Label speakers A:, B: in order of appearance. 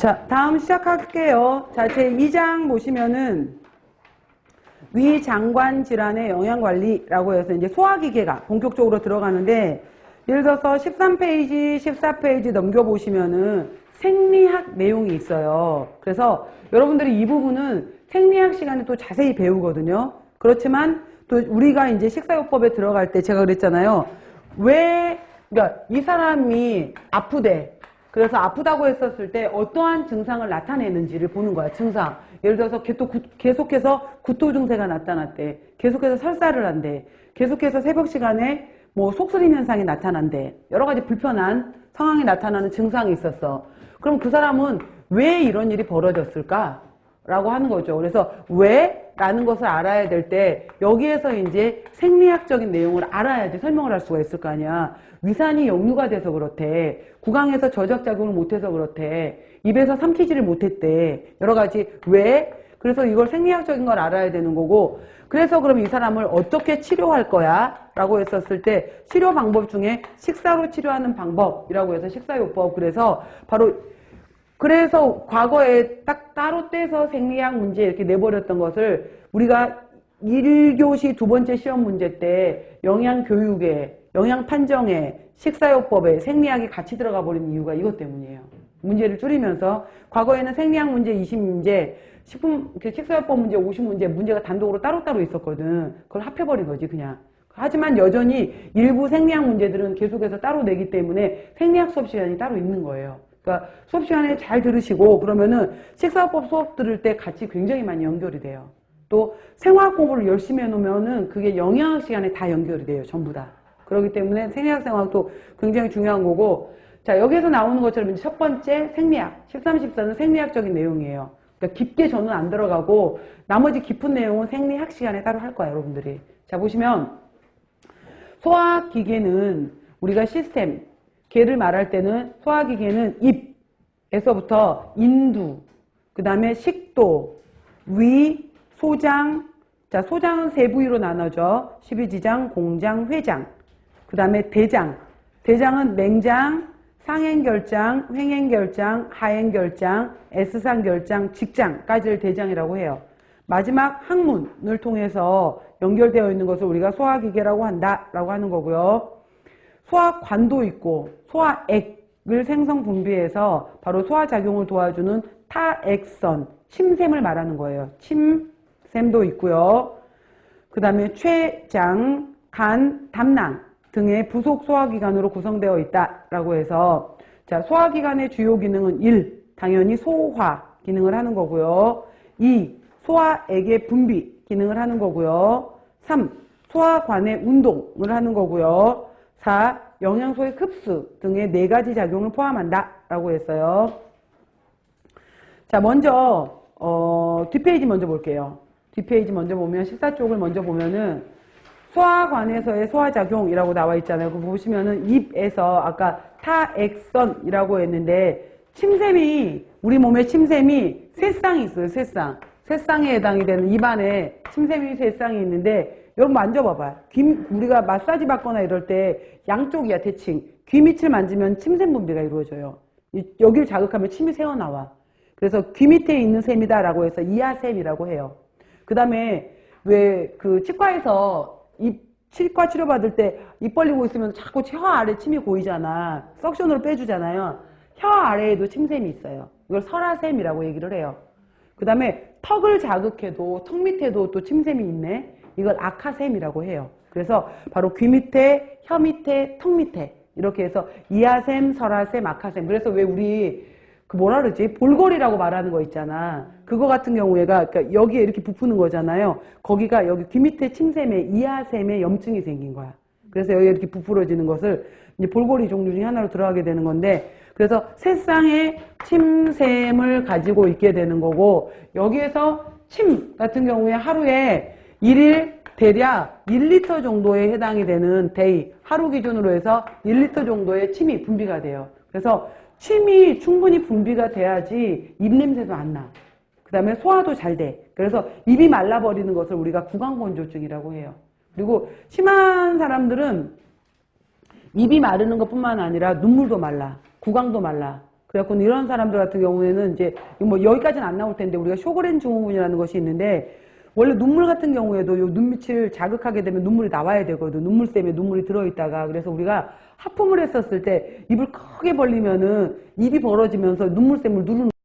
A: 자, 다음 시작할게요. 자, 제 2장 보시면은 위장관 질환의 영양관리라고 해서 이제 소화기계가 본격적으로 들어가는데 예를 들어서 13페이지, 14페이지 넘겨보시면은 생리학 내용이 있어요. 그래서 여러분들이 이 부분은 생리학 시간에 또 자세히 배우거든요. 그렇지만 또 우리가 이제 식사요법에 들어갈 때 제가 그랬잖아요. 왜, 그러니까 이 사람이 아프대. 그래서 아프다고 했었을 때 어떠한 증상을 나타내는지를 보는 거야, 증상. 예를 들어서 계속해서 구토 증세가 나타났대. 계속해서 설사를 한대. 계속해서 새벽 시간에 뭐 속쓰림 현상이 나타난대. 여러 가지 불편한 상황이 나타나는 증상이 있었어. 그럼 그 사람은 왜 이런 일이 벌어졌을까? 라고 하는 거죠. 그래서 왜? 라는 것을 알아야 될 때 여기에서 이제 생리학적인 내용을 알아야지 설명을 할 수가 있을 거 아니야. 위산이 역류가 돼서 그렇대. 구강에서 저적작용을 못해서 그렇대. 입에서 삼키지를 못했대. 여러 가지 왜? 그래서 이걸 생리학적인 걸 알아야 되는 거고 그래서 그럼 이 사람을 어떻게 치료할 거야? 라고 했었을 때 치료 방법 중에 식사로 치료하는 방법이라고 해서 식사요법 그래서 바로 그래서 과거에 딱 따로 떼서 생리학 문제 이렇게 내버렸던 것을 우리가 1교시 두 번째 시험 문제 때 영양교육에, 영양판정에, 식사요법에 생리학이 같이 들어가 버린 이유가 이것 때문이에요. 문제를 줄이면서 과거에는 생리학 문제 20문제, 식품, 그 식사요법 문제 50문제, 문제가 단독으로 따로따로 있었거든. 그걸 합해버린 거지, 그냥. 하지만 여전히 일부 생리학 문제들은 계속해서 따로 내기 때문에 생리학 수업 시간이 따로 있는 거예요. 그러니까 수업 시간에 잘 들으시고 그러면은 식사법 수업 들을 때 같이 굉장히 많이 연결이 돼요. 또 생화학 공부를 열심히 해놓으면은 그게 영양학 시간에 다 연결이 돼요. 전부 다. 그렇기 때문에 생리학 생화학도 굉장히 중요한 거고 자 여기에서 나오는 것처럼 첫 번째 생리학 13, 14는 생리학적인 내용이에요. 그러니까 깊게 저는 안 들어가고 나머지 깊은 내용은 생리학 시간에 따로 할 거예요. 여러분들이. 자 보시면 소화기계는 우리가 시스템 개를 말할 때는 소화기계는 입에서부터 인두, 그 다음에 식도, 위, 소장, 자 소장은 세 부위로 나눠져 십이지장, 공장, 회장, 그 다음에 대장, 대장은 맹장, 상행결장, 횡행결장, 하행결장, S상결장, 직장까지를 대장이라고 해요. 마지막 항문을 통해서 연결되어 있는 것을 우리가 소화기계라고 한다라고 하는 거고요. 소화관도 있고 소화액을 생성 분비해서 바로 소화작용을 도와주는 타액선, 침샘을 말하는 거예요. 침샘도 있고요. 그 다음에 췌장, 간, 담낭 등의 부속 소화기관으로 구성되어 있다라고 해서 자 소화기관의 주요 기능은 1. 당연히 소화 기능을 하는 거고요. 2. 소화액의 분비 기능을 하는 거고요. 3. 소화관의 운동을 하는 거고요. 4. 영양소의 흡수 등의 네 가지 작용을 포함한다 라고 했어요. 자 먼저 어, 뒷페이지 먼저 볼게요. 뒷페이지 먼저 보면 식사 쪽을 먼저 보면은 소화관에서의 소화작용이라고 나와 있잖아요. 그 보시면은 입에서 아까 타액선이라고 했는데 침샘이 우리 몸에 침샘이 세 쌍이 있어요. 세 쌍. 세 쌍에 해당이 되는 입안에 침샘이 세 쌍이 있는데 여러분 만져봐봐요. 귀, 우리가 마사지 받거나 이럴 때 양쪽이야 대칭. 귀 밑을 만지면 침샘 분비가 이루어져요. 이- 여기를 자극하면 침이 새어나와. 그래서 귀 밑에 있는 셈이다라고 해서 이하셈이라고 해요. 그 다음에 왜 그 치과에서 입 치과 치료 받을 때 입 벌리고 있으면 자꾸 혀 아래 침이 고이잖아. 석션으로 빼주잖아요. 혀 아래에도 침샘이 있어요. 이걸 설화샘이라고 얘기를 해요. 그 다음에 턱을 자극해도 턱 밑에도 또 침샘이 있네. 이걸 악하샘이라고 해요. 그래서 바로 귀 밑에, 혀 밑에, 턱 밑에 이렇게 해서 이하샘, 설하샘, 악하샘. 그래서 왜 우리 그 뭐라 그러지? 볼거리라고 말하는 거 있잖아. 그거 같은 경우에가 그러니까 여기에 이렇게 부푸는 거잖아요. 거기가 여기 귀 밑에 침샘에 이하샘에 염증이 생긴 거야. 그래서 여기 이렇게 부풀어지는 것을 이제 볼거리 종류 중에 하나로 들어가게 되는 건데 그래서 세 쌍의 침샘을 가지고 있게 되는 거고 여기에서 침 같은 경우에 하루에 일일 대략 1리터 정도에 해당이 되는 데이 하루 기준으로 해서 1리터 정도의 침이 분비가 돼요. 그래서 침이 충분히 분비가 돼야지 입냄새도 안 나. 그 다음에 소화도 잘 돼. 그래서 입이 말라버리는 것을 우리가 구강건조증이라고 해요. 그리고 심한 사람들은 입이 마르는 것 뿐만 아니라 눈물도 말라. 구강도 말라. 그래갖고 이런 사람들 같은 경우에는 이제 뭐 여기까지는 안 나올 텐데 우리가 쇼그렌 증후군이라는 것이 있는데 원래 눈물 같은 경우에도 요 눈밑을 자극하게 되면 눈물이 나와야 되거든. 눈물샘에 눈물이 들어있다가 그래서 우리가 하품을 했었을 때 입을 크게 벌리면은 입이 벌어지면서 눈물샘을 누르는